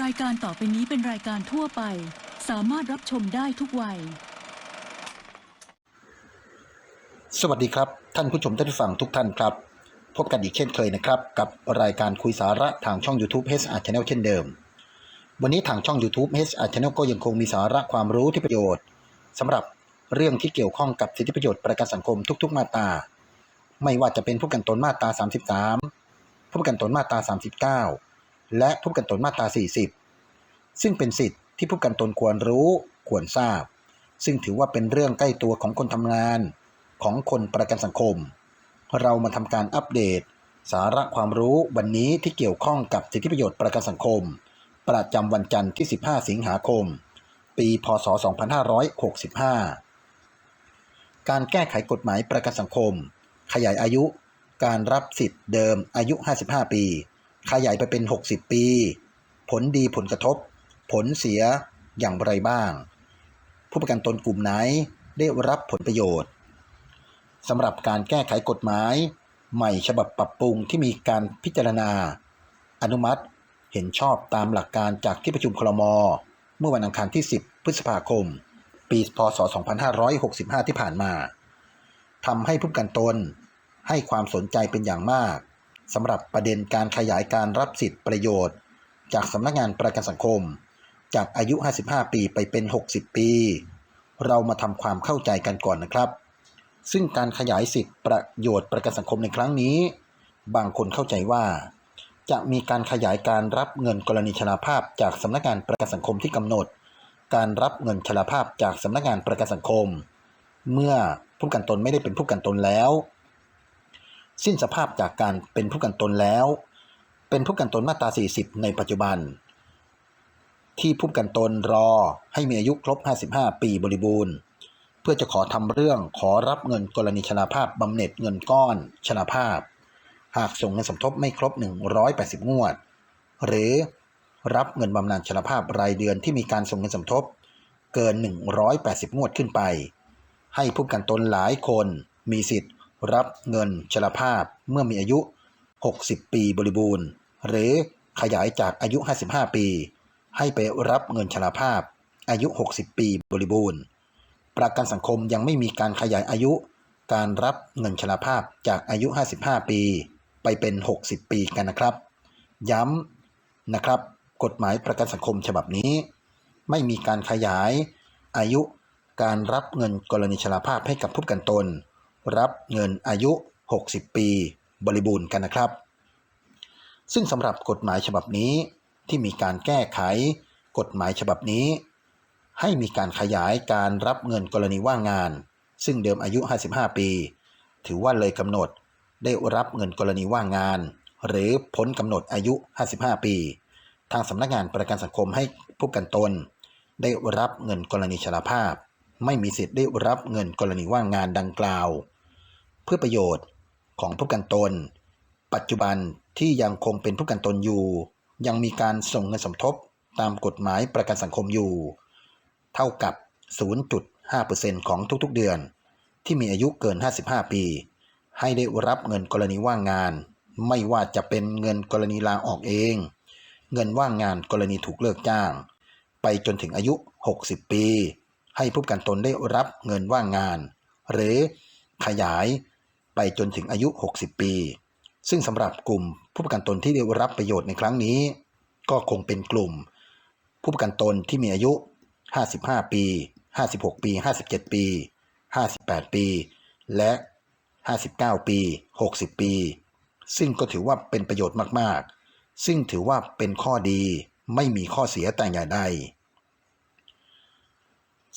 รายการต่อไปนี้เป็นรายการทั่วไป สามารถรับชมได้ทุกวัย สวัสดีครับ ท่านผู้ชมท่านผู้ฟังทุกท่านครับ พบกันอีกเช่นเคยนะครับ กับรายการคุยสาระทางช่อง YouTube HR Channel เช่นเดิม วันนี้ทางช่อง YouTube HR Channel ก็ยังคงมีสาระความรู้ที่ประโยชน์สำหรับเรื่องที่เกี่ยวข้องกับสิทธิประโยชน์ประกันสังคมทุก ๆ มาตราไม่ว่าจะเป็นผู้กันตนมาตรา 33 ผู้กันตนมาตรา 39 และผู้กันตนมาตรา 40 ซึ่งเป็นสิทธิที่ผู้กันตนควรรู้ควรทราบ ซึ่งถือว่าเป็นเรื่องใกล้ตัวของคนทำงานของคนประกันสังคม เรามาทำการอัปเดต สาระความรู้วันนี้ที่เกี่ยวข้องกับสิทธิประโยชน์ประกันสังคม ประจำวันจันทร์ที่ 15 สิงหาคม ปี พศ 2565 การแก้ไขกฎหมายประกันสังคม ขยายอายุ การรับสิทธิ์เดิมอายุ 55 ปี ขยายไปเป็น 60 ปี ผลดีผลกระทบ ผลเสียอย่างไรบ้าง ผู้ประกันตนกลุ่มไหนได้รับผลประโยชน์สำหรับการแก้ไขกฎหมาย ใหม่ฉบับปรับปรุงที่มีการพิจารณา อนุมัติเห็นชอบตามหลักการจากที่ประชุมคลมเมื่อวันอังคารที่ 10 พฤษภาคม ปีพศ 2565 ที่ผ่านมาทำให้ผู้ประกันตนให้ความสนใจเป็นอย่างมาก สำหรับประเด็นการขยายการรับสิทธิประโยชน์ จากสำนักงานประกันสังคม จากอายุ 55 ปีไปเป็น 60 ปี เรามาทำความเข้าใจกันก่อนนะครับ ซึ่งการขยายสิทธิประโยชน์ประกันสังคมในครั้งนี้ บางคนเข้าใจว่า จะมีการขยายการรับเงินกรณีชราภาพจากสำนักงานประกันสังคมที่กำหนด การรับเงินชราภาพจากสำนักงานประกันสังคม เมื่อผู้กันตนไม่ได้เป็นผู้กันตนแล้ว สิ้นสภาพจากการเป็นผู้กันตนแล้ว เป็นผู้กันตนมาตรา 40 ในปัจจุบัน ที่ผู้กันตนรอให้มีอายุครบ 55 ปีบริบูรณ์ เพื่อจะขอทำเรื่องขอรับเงินกรณีชราภาพบำเหน็จเงินก้อนชราภาพ หากส่งเงินสมทบไม่ครบ 180 งวด หรือรับเงินบำนาญชราภาพรายเดือนที่มีการส่งเงินสมทบ เกิน 180 งวดขึ้นไป ให้ผู้กันตนหลายคนมีสิทธิ์ รับเงินชราภาพเมื่อมีอายุ 60 ปีบริบูรณ์ หรือขยายจากอายุ 55 ปี ให้ไปรับเงินชราภาพ อายุ 60 ปีบริบูรณ์ ประกันสังคมยังไม่มีการขยายอายุ การรับเงินชราภาพจากอายุ 55 ปี ไปเป็น 60 ปีกันนะครับ ย้ำนะครับ กฎหมายประกันสังคมฉบับนี้ ไม่มีการขยายอายุการรับเงินกรณีชราภาพให้กับผู้กันตน รับเงินอายุ 60 ปีบริบูรณ์กันนะครับ ซึ่งสำหรับกฎหมายฉบับนี้ที่มีการแก้ไขกฎหมายฉบับนี้ ให้มีการขยายการรับเงินกรณีว่างงาน ซึ่งเดิมอายุ 55 ปี ถือว่าเลยกำหนดได้รับเงินกรณีว่างงาน หรือพ้นกำหนดอายุ 55 ปี ทางสำนักงานประกันสังคมให้ผู้กันตน ได้รับเงินกรณีชราภาพ ไม่มีสิทธิ์ได้รับเงินกรณีว่างงานดังกล่าว เพื่อประโยชน์ของผู้กันตน ปัจจุบันที่ยังคงเป็นผู้กันตนอยู่ ยังมีการส่งเงินสมทบตามกฎหมายประกันสังคมอยู่ เท่ากับ 0.5%ของทุกๆเดือน ที่มีอายุเกิน 55 ปี ให้ได้รับเงินกรณีว่างงาน ไม่ว่าจะเป็นเงินกรณีลาออกเอง เงินว่างงานกรณีถูกเลิกจ้าง ไปจนถึงอายุ 60 ปี ให้ผู้กันตนได้รับเงินว่างงาน หรือขยาย ไปจนถึงอายุ 60 ปี ซึ่งสำหรับกลุ่มผู้ประกันตนที่ได้รับประโยชน์ในครั้งนี้ ก็คงเป็นกลุ่ม ผู้ประกันตนที่มีอายุ 55 ปี 56 ปี 57 ปี 58 ปี และ 59 ปี 60 ปี ซึ่งก็ถือว่าเป็นประโยชน์มาก ๆ ซึ่งถือว่าเป็นข้อดีไม่มีข้อเสียแต่อย่างใด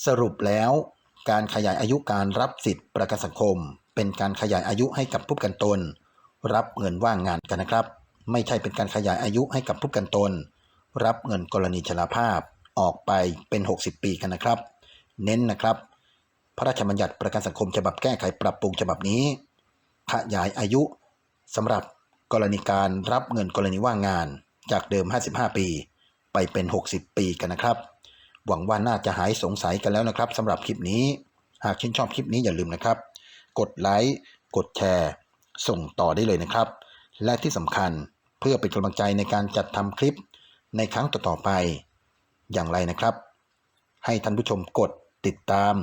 สรุปแล้วการขยายอายุการรับสิทธิประกันสังคม เป็นการขยายอายุให้กับผู้กันตน รับเงินว่างงานกันนะครับ ไม่ใช่เป็นการขยายอายุให้กับผู้กันตน รับเงินกรณีชราภาพออกไปเป็น 60 ปีกันนะครับ เน้นนะครับ พระราชบัญญัติประกันสังคมฉบับแก้ไขปรับปรุงฉบับนี้ ขยายอายุสำหรับกรณีการรับเงินกรณีว่างงาน จากเดิม 55 ปี ไปเป็น 60 ปีกันนะครับ หวังว่าน่าจะหายสงสัยกันแล้วนะครับสำหรับคลิปนี้ หากชื่นชอบคลิปนี้อย่าลืมนะครับ กดไลค์ กดแชร์ ส่งต่อได้เลยนะครับ และที่สำคัญเพื่อเป็นกำลังใจในการจัดทำคลิปในครั้งต่อๆไปอย่างไรนะครับ ให้ท่านผู้ชมกดติดตาม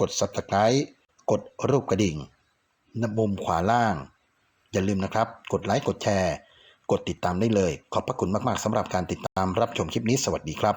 กด subscribe กดรูปกระดิ่งนมุมขวาล่าง อย่าลืมนะครับ กดไลค์กดแชร์ กดติดตามได้เลย ขอบพระคุณมาก ๆสำหรับการติดตามรับชมคลิปนี้สวัสดีครับ